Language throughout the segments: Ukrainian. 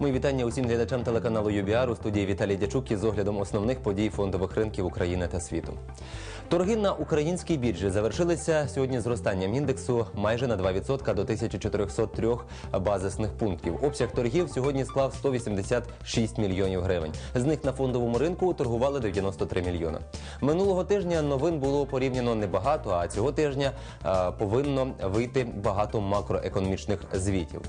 Мої вітання усім глядачам телеканалу ЮБІАР у студії Віталій Дячук із оглядом основних подій фондових ринків України та світу. Торги на українській біржі завершилися сьогодні зростанням індексу майже на 2% до 1403 базисних пунктів. Обсяг торгів сьогодні склав 186 мільйонів гривень. З них на фондовому ринку торгували 93 мільйона. Минулого тижня новин було порівняно небагато, а цього тижня е, повинно вийти багато макроекономічних звітів.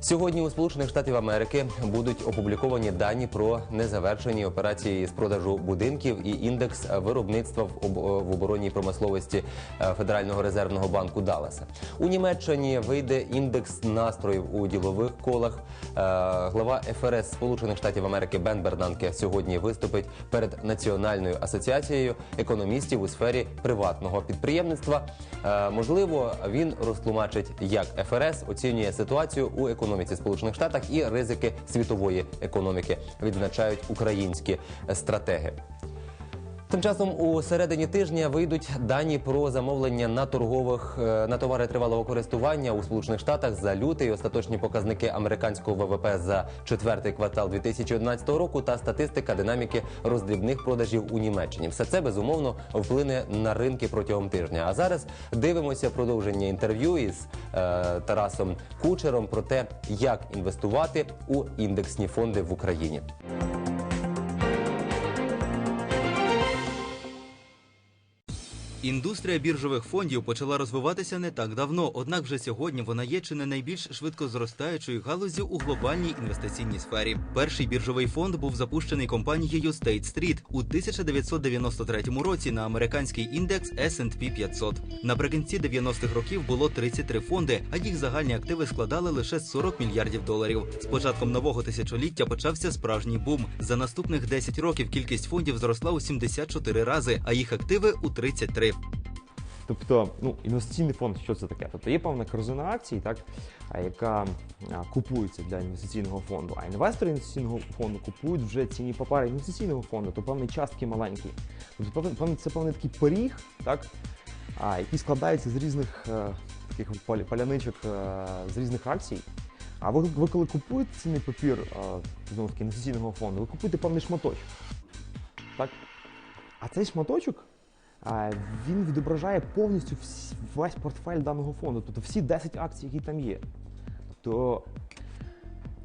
Сьогодні у Сполучених Штатів Америки будуть опубліковані дані про незавершені операції з продажу будинків і індекс виробництва в об- оборонній промисловості е, Федерального резервного банку Далласа. У Німеччині вийде індекс настроїв у ділових колах. Е, Глава ФРС Сполучених Штатів Америки Бен Бернанке сьогодні виступить перед Національною асоціацією економістів у сфері приватного підприємництва. Е, Можливо, він розтлумачить, як ФРС оцінює ситуацію у економіці Сполучених Штатах і ризики світової економіки, відзначають українські стратеги. Тим часом у середині тижня вийдуть дані про замовлення на торгових е, на товари тривалого користування у Сполучених Штатах за лютий, остаточні показники американського ВВП за четвертий квартал 2011 року та статистика динаміки роздрібних продажів у Німеччині. Все це безумовно вплине на ринки протягом тижня. А зараз дивимося продовження інтерв'ю із е, Тарасом Кучером про те, як інвестувати у індексні фонди в Україні. Індустрія біржових фондів почала розвиватися не так давно, однак вже сьогодні вона є чи не найбільш швидко зростаючою галуззю у глобальній інвестиційній сфері. Перший біржовий фонд був запущений компанією State Street у 1993 році на американський індекс S&P 500. Наприкінці 90-х років було 33 фонди, а їх загальні активи складали лише 40 мільярдів доларів. З початком нового тисячоліття почався справжній бум. За наступних 10 років кількість фондів зросла у 74 рази, а їх активи у 33. Тобто, ну, інвестиційний фонд, що це таке? Тобто є певна корзина акцій, так, яка купується для інвестиційного фонду. А інвестори інвестиційного фонду купують вже цінні папери інвестиційного фонду, то певні частки маленькі. Тобто, це певний такий пиріг, так, який складається з різних е, таких паляничок е, з різних акцій. А ви, ви коли купуєте цінний папір е, знову таки інвестиційного фонду, ви купуєте певний шматочок. Так? А цей шматочок він відображає повністю весь портфель даного фонду, тобто всі 10 акцій, які там є.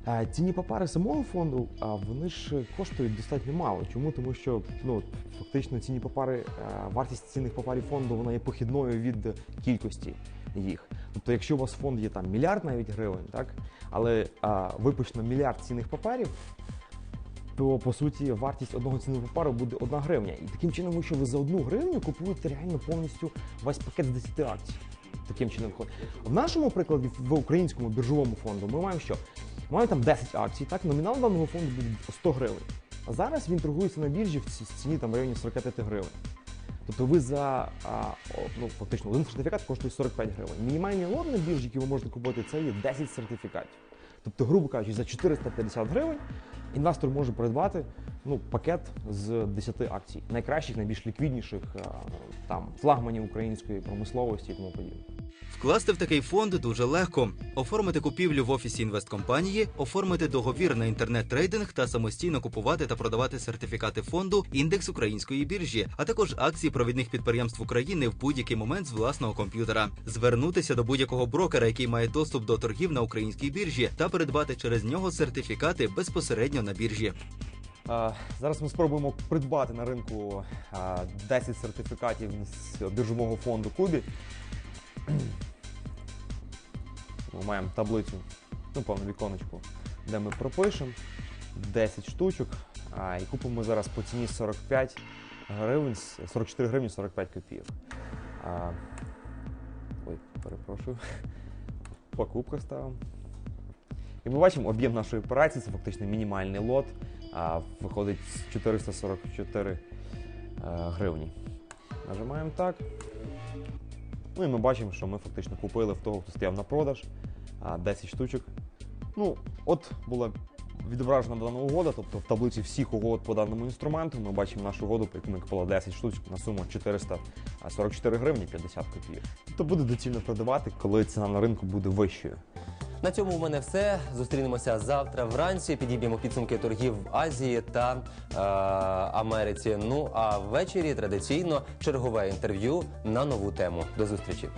А, цінні папери самого фонду, вони ж коштують достатньо мало. Чому? Тому що ну, фактично цінні папери, вартість цінних паперів фонду вона є похідною від кількості їх. Тобто, якщо у вас фонд є там мільярд навіть гривень, так, але випущено мільярд цінних паперів, то по суті вартість одного цінного паперу буде 1 гривня. І таким чином, ви що ви за одну гривню купуєте реально повністю весь пакет з 10 акцій. Таким чином, виходить. в нашому прикладі в українському біржовому фонду ми маємо що? Маємо там 10 акцій, так номінал даного фонду буде 100 гривень. А зараз він торгується на біржі в ціні там в районі 45 гривень. Тобто ви за а, ну, фактично один сертифікат коштує 45 гривень. Мінімальний лот на біржі, який ви можете купити, це є 10 сертифікатів. Тобто, грубо кажучи, за 450 гривень інвестор може придбати ну, пакет з 10 акцій, найкращих, найбільш ліквідніших там флагманів української промисловості і тому подібне. Вкласти в такий фонд дуже легко. Оформити купівлю в офісі інвесткомпанії, оформити договір на інтернет-трейдинг та самостійно купувати та продавати сертифікати фонду індекс української біржі, а також акції провідних підприємств України в будь-який момент з власного комп'ютера. Звернутися до будь-якого брокера, який має доступ до торгів на українській біржі, та придбати через нього сертифікати безпосередньо на біржі. Зараз ми спробуємо придбати на ринку а, 10 сертифікатів з біржового фонду Кубі. Ми маємо таблицю, ну, певну віконечку, де ми пропишемо 10 штучок. А, і купимо зараз по ціні 45 гривень, 44 гривні 45 копійок. А, ой, перепрошую. Покупка ставимо. І ми бачимо об'єм нашої операції, це фактично мінімальний лот, а виходить з 444 е, гривні. Нажимаємо так. Ну і ми бачимо, що ми фактично купили в того, хто стояв на продаж 10 штучок. Ну, от була відображена дана угода, тобто в таблиці всіх угод по даному інструменту ми бачимо нашу угоду, по яку ми купили 10 штучок на суму 444 гривні 50 копійок. Тобто буде доцільно продавати, коли ціна на ринку буде вищою. На цьому у мене все. Зустрінемося завтра вранці. Підіб'ємо підсумки торгів в Азії та е, Америці. Ну а ввечері традиційно чергове інтерв'ю на нову тему. До зустрічі.